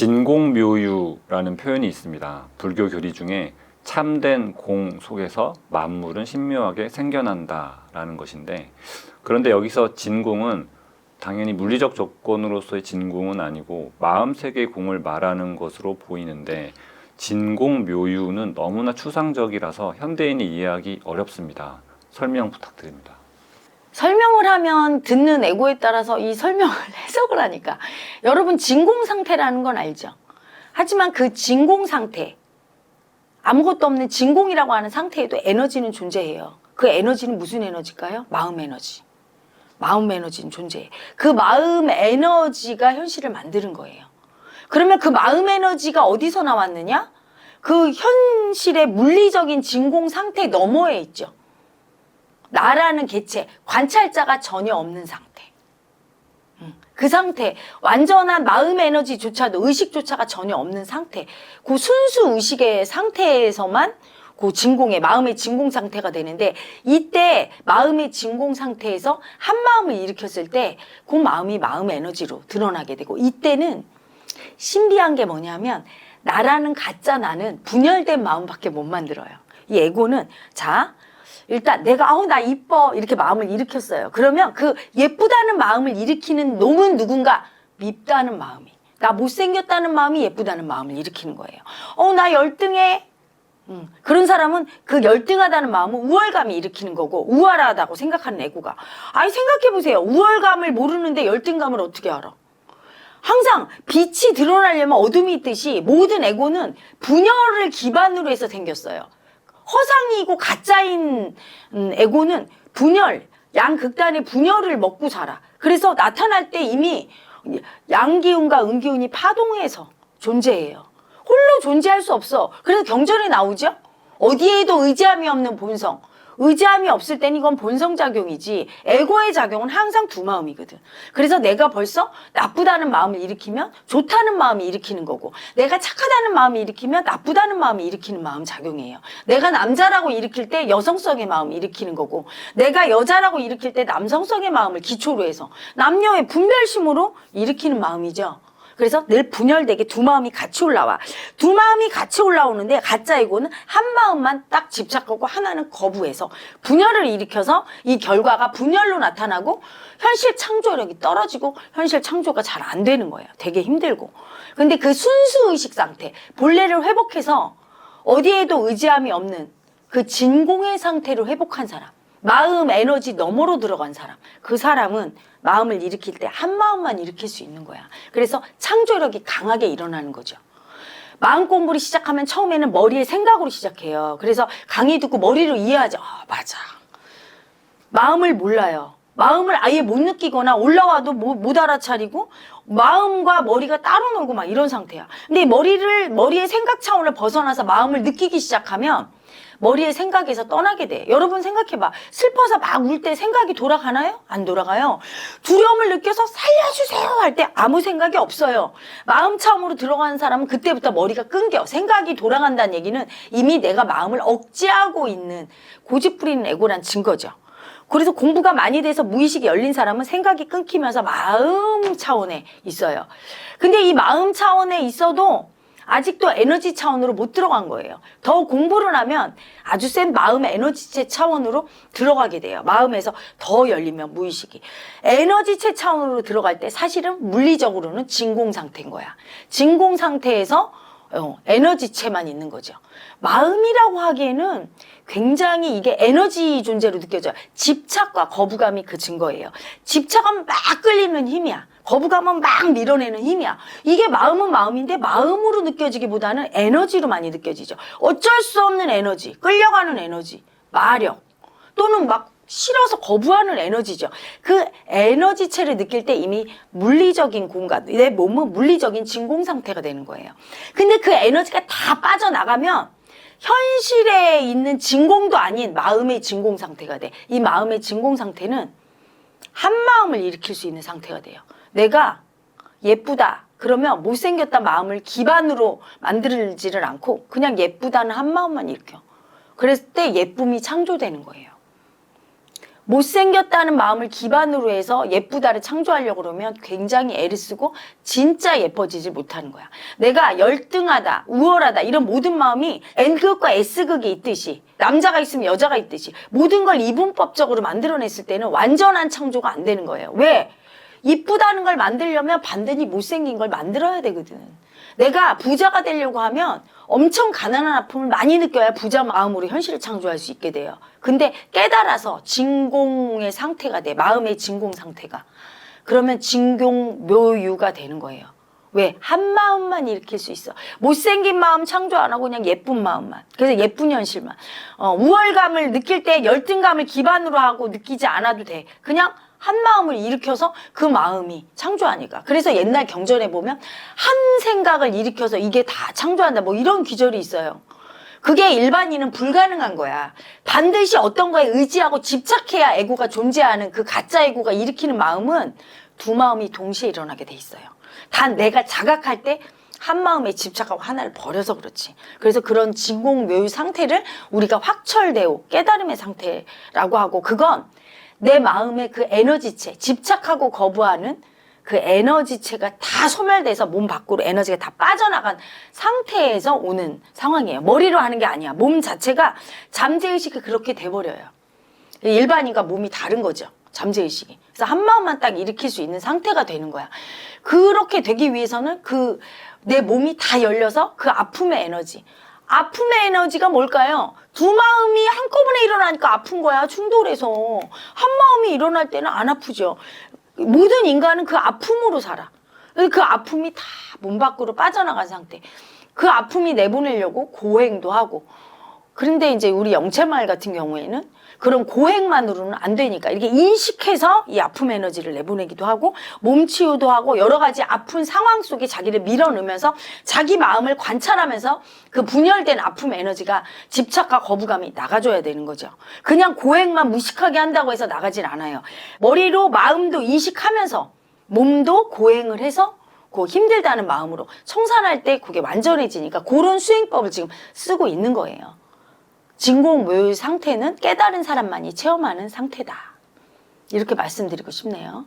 진공묘유라는 표현이 있습니다. 불교 교리 중에 참된 공 속에서 만물은 신묘하게 생겨난다라는 것인데 그런데 여기서 진공은 당연히 물리적 조건으로서의 진공은 아니고 마음 세계의 공을 말하는 것으로 보이는데 진공 묘유는 너무나 추상적이라서 현대인이 이해하기 어렵습니다. 설명 부탁드립니다. 설명을 하면 듣는 에고에 따라서 이 설명을 해석을 하니까 여러분 진공 상태라는 건 알죠. 하지만 그 진공 상태 아무것도 없는 진공이라고 하는 상태에도 에너지는 존재해요. 그 에너지는 무슨 에너지일까요? 마음 에너지. 마음 에너지는 존재해. 그 마음 에너지가 현실을 만드는 거예요. 그러면 그 마음 에너지가 어디서 나왔느냐? 그 현실의 물리적인 진공 상태 너머에 있죠. 나라는 개체, 관찰자가 전혀 없는 상태. 음, 그 상태, 완전한 마음 에너지조차도 의식조차가 전혀 없는 상태. 그 순수 의식의 상태에서만 그 진공의 마음의 진공 상태가 되는데 이때 마음의 진공 상태에서 한 마음을 일으켰을 때 그 마음이 마음 에너지로 드러나게 되고 이때는 신비한 게 뭐냐면 나라는 가짜 나는 분열된 마음밖에 못 만들어요. 이 에고는 자 일단 내가 아우 나 이뻐 이렇게 마음을 일으켰어요. 그러면 그 예쁘다는 마음을 일으키는 놈은 누군가 밉다는 마음이 나 못생겼다는 마음이 예쁘다는 마음을 일으키는 거예요. 어 나 열등해. 음, 그런 사람은 그 열등하다는 마음은 우월감이 일으키는 거고 우월하다고 생각하는 애고가 아니 생각해 보세요. 우월감을 모르는데 열등감을 어떻게 알아? 항상 빛이 드러나려면 어둠이 있듯이 모든 에고는 분열을 기반으로 해서 생겼어요. 허상이고 가짜인 음, 에고는 분열, 양극단의 분열을 먹고 살아. 그래서 나타날 때 이미 양기운과 음기운이 파동해서 존재해요. 홀로 존재할 수 없어. 그래서 경전에 나오죠? 어디에도 의지함이 없는 본성. 의지함이 없을 땐 이건 본성 작용이지 에고의 작용은 항상 두 마음이거든. 그래서 내가 벌써 나쁘다는 마음을 일으키면 좋다는 마음이 일으키는 거고 내가 착하다는 마음이 일으키면 나쁘다는 마음이 일으키는 마음 작용이에요. 내가 남자라고 일으킬 때 여성성의 마음을 일으키는 거고 내가 여자라고 일으킬 때 남성성의 마음을 기초로 해서 남녀의 분별심으로 일으키는 마음이죠. 그래서 늘 분열되게 두 마음이 같이 올라와. 두 마음이 같이 올라오는데 가짜 이고는 한 마음만 딱 집착하고 하나는 거부해서 분열을 일으켜서 이 결과가 분열로 나타나고 현실 창조력이 떨어지고 현실 창조가 잘 안 되는 거예요. 되게 힘들고. 근데 그 순수 의식 상태, 본래를 회복해서 어디에도 의지함이 없는 그 진공의 상태로 회복한 사람. 마음 에너지 너머로 들어간 사람. 그 사람은 마음을 일으킬 때 한 마음만 일으킬 수 있는 거야. 그래서 창조력이 강하게 일어나는 거죠. 마음 공부를 시작하면 처음에는 머리의 생각으로 시작해요. 그래서 강의 듣고 머리로 이해하죠. 아, 맞아. 마음을 몰라요. 마음을 아예 못 느끼거나 올라와도 못, 못 알아차리고 마음과 머리가 따로 놀고 막 이런 상태야. 근데 머리를 머리의 생각 차원을 벗어나서 마음을 느끼기 시작하면 머리의 생각에서 떠나게 돼. 여러분 생각해봐. 슬퍼서 막 울 때 생각이 돌아가나요? 안 돌아가요. 두려움을 느껴서 살려주세요 할 때 아무 생각이 없어요. 마음 차원으로 들어가는 사람은 그때부터 머리가 끊겨. 생각이 돌아간다는 얘기는 이미 내가 마음을 억제하고 있는 고집 부리는 에고란 증거죠. 그래서 공부가 많이 돼서 무의식이 열린 사람은 생각이 끊기면서 마음 차원에 있어요. 근데 이 마음 차원에 있어도 아직도 에너지 차원으로 못 들어간 거예요. 더 공부를 하면 아주 센 마음의 에너지체 차원으로 들어가게 돼요. 마음에서 더 열리면 무의식이. 에너지체 차원으로 들어갈 때 사실은 물리적으로는 진공 상태인 거야. 진공 상태에서 어, 에너지체만 있는 거죠. 마음이라고 하기에는 굉장히 이게 에너지 존재로 느껴져요. 집착과 거부감이 그 증거예요. 집착하면 막 끌리는 힘이야. 거부감은 막 밀어내는 힘이야. 이게 마음은 마음인데 마음으로 느껴지기보다는 에너지로 많이 느껴지죠. 어쩔 수 없는 에너지, 끌려가는 에너지, 마력 또는 막 싫어서 거부하는 에너지죠. 그 에너지체를 느낄 때 이미 물리적인 공간, 내 몸은 물리적인 진공 상태가 되는 거예요. 근데 그 에너지가 다 빠져나가면 현실에 있는 진공도 아닌 마음의 진공 상태가 돼. 이 마음의 진공 상태는 한 마음을 일으킬 수 있는 상태가 돼요. 내가 예쁘다. 그러면 못생겼다 마음을 기반으로 만들지를 않고 그냥 예쁘다는 한 마음만 일으켜. 그랬을 때 예쁨이 창조되는 거예요. 못생겼다는 마음을 기반으로 해서 예쁘다를 창조하려고 그러면 굉장히 애를 쓰고 진짜 예뻐지지 못하는 거야. 내가 열등하다, 우월하다 이런 모든 마음이 N극과 S극이 있듯이 남자가 있으면 여자가 있듯이 모든 걸 이분법적으로 만들어냈을 때는 완전한 창조가 안 되는 거예요. 왜? 이쁘다는 걸 만들려면 반드시 못생긴 걸 만들어야 되거든. 내가 부자가 되려고 하면 엄청 가난한 아픔을 많이 느껴야 부자 마음으로 현실을 창조할 수 있게 돼요. 근데 깨달아서 진공의 상태가 돼. 마음의 진공 상태가. 그러면 진공 묘유가 되는 거예요. 왜? 한 마음만 일으킬 수 있어. 못생긴 마음 창조 안 하고 그냥 예쁜 마음만. 그래서 예쁜 현실만. 어, 우월감을 느낄 때 열등감을 기반으로 하고 느끼지 않아도 돼. 그냥 한 마음을 일으켜서 그 마음이 창조하니까. 그래서 옛날 경전에 보면 한 생각을 일으켜서 이게 다 창조한다. 뭐 이런 기절이 있어요. 그게 일반인은 불가능한 거야. 반드시 어떤 거에 의지하고 집착해야 에고가 존재하는 그 가짜 에고가 일으키는 마음은 두 마음이 동시에 일어나게 돼 있어요. 단 내가 자각할 때 한 마음에 집착하고 하나를 버려서 그렇지. 그래서 그런 진공 묘유 상태를 우리가 확철대오 깨달음의 상태라고 하고 그건 내 마음의 그 에너지체, 집착하고 거부하는 그 에너지체가 다 소멸돼서 몸 밖으로 에너지가 다 빠져나간 상태에서 오는 상황이에요. 머리로 하는 게 아니야. 몸 자체가 잠재의식이 그렇게 돼버려요. 일반인과 몸이 다른 거죠. 잠재의식이. 그래서 한 마음만 딱 일으킬 수 있는 상태가 되는 거야. 그렇게 되기 위해서는 그 내 몸이 다 열려서 그 아픔의 에너지. 아픔의 에너지가 뭘까요? 두 마음이 한꺼번에 일어나니까 아픈 거야. 충돌해서. 한 마음이 일어날 때는 안 아프죠. 모든 인간은 그 아픔으로 살아. 그 아픔이 다 몸 밖으로 빠져나간 상태. 그 아픔이 내보내려고 고행도 하고. 그런데 이제 우리 영채말 같은 경우에는 그런 고행만으로는 안 되니까 이렇게 인식해서 이 아픔 에너지를 내보내기도 하고 몸 치유도 하고 여러 가지 아픈 상황 속에 자기를 밀어넣으면서 자기 마음을 관찰하면서 그 분열된 아픔 에너지가 집착과 거부감이 나가줘야 되는 거죠. 그냥 고행만 무식하게 한다고 해서 나가질 않아요. 머리로 마음도 인식하면서 몸도 고행을 해서 그 힘들다는 마음으로 청산할 때 그게 완전해지니까 그런 수행법을 지금 쓰고 있는 거예요. 진공묘유 상태는 깨달은 사람만이 체험하는 상태다. 이렇게 말씀드리고 싶네요.